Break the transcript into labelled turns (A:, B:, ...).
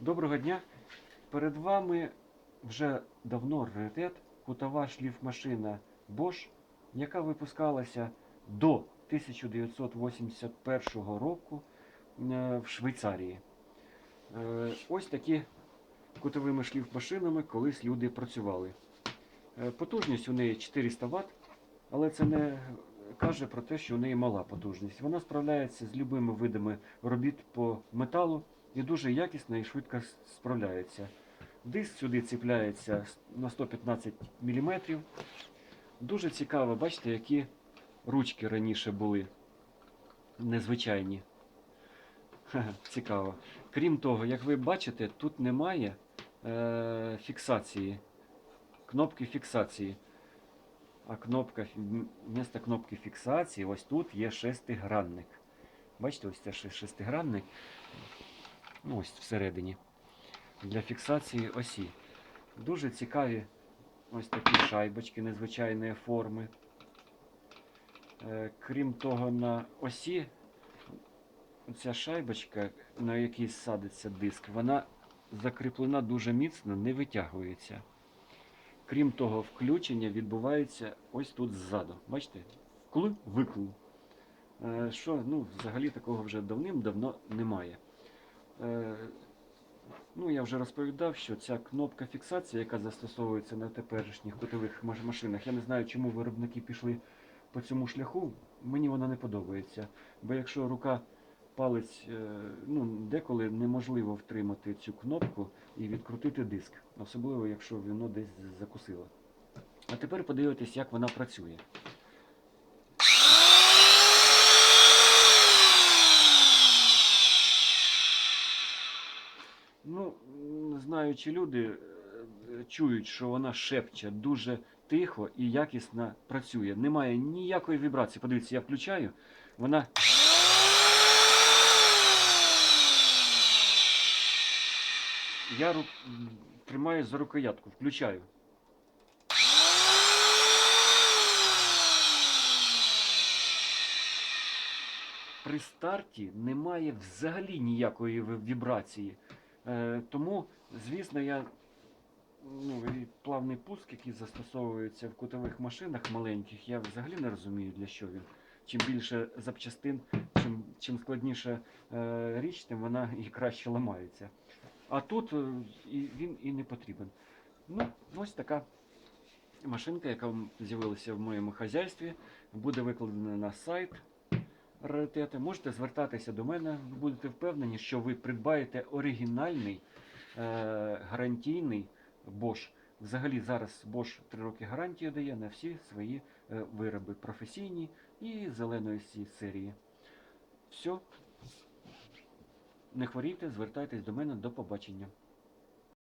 A: Доброго дня. Перед вами вже давно раритет, кутова шліфмашина Bosch, яка випускалася до 1981 року е, в Швейцарії. Е, Ось такі кутовими шліфмашинами колись люди працювали. Е, Потужність у неї 400 Вт, але це не каже про те, що у неї мала потужність. Вона справляється з любими видами робіт по металу і дуже якісно і швидко справляється. Диск сюди ціпляється на 115 мм. Дуже цікаво, бачите, які ручки раніше були незвичайні. Ха-ха, Цікаво. Крім того, як ви бачите, тут немає е, фіксації, кнопки фіксації. А кнопка, фі- кнопки фіксації, ось тут є шестигранник. Бачите, ось це шестигранник. Ось всередині. Для фіксації осі. Дуже цікаві ось такі шайбочки незвичайної форми. Е, Крім того, на осі ця шайбочка, на якій садиться диск, вона закріплена дуже міцно, не витягується. Крім того, включення відбувається ось тут ззаду. Бачите? Вкл, викл. Е, Що ну, взагалі такого вже давним-давно немає. Е, Ну, я вже розповідав, що ця кнопка фіксації, яка застосовується на теперішніх кутових машинах, я не знаю, чому виробники пішли по цьому шляху. Мені вона не подобається. Бо якщо рука палець, е, ну, деколи неможливо втримати цю кнопку і відкрутити диск, особливо якщо воно десь закусило. А тепер подивитись, як вона працює. Ну, не знаю, люди е, чують, що вона шепче дуже тихо і якісно працює. Немає ніякої вібрації. Подивіться, я включаю, вона. Я ру... тримаю за рукоятку, включаю. При старті немає взагалі ніякої вібрації. Е, тому, звісно, я ну, плавний пуск, який застосовується в кутових машинах маленьких, я взагалі не розумію, для що він. Чим більше запчастин, чим, чим складніша е, річ, тим вона і краще ламається. А тут е, і він і не потрібен. Ну, ось така машинка, яка з'явилася в моєму хазяйстві, буде викладена на сайт раритети. Можете звертатися до мене, будете впевнені, що ви придбаєте оригінальний е, гарантійний Bosch. Взагалі зараз Bosch 3 роки гарантію дає на всі свої е, вироби професійні і зеленої серії. Все. Не хворійте, звертайтесь до мене до побачення.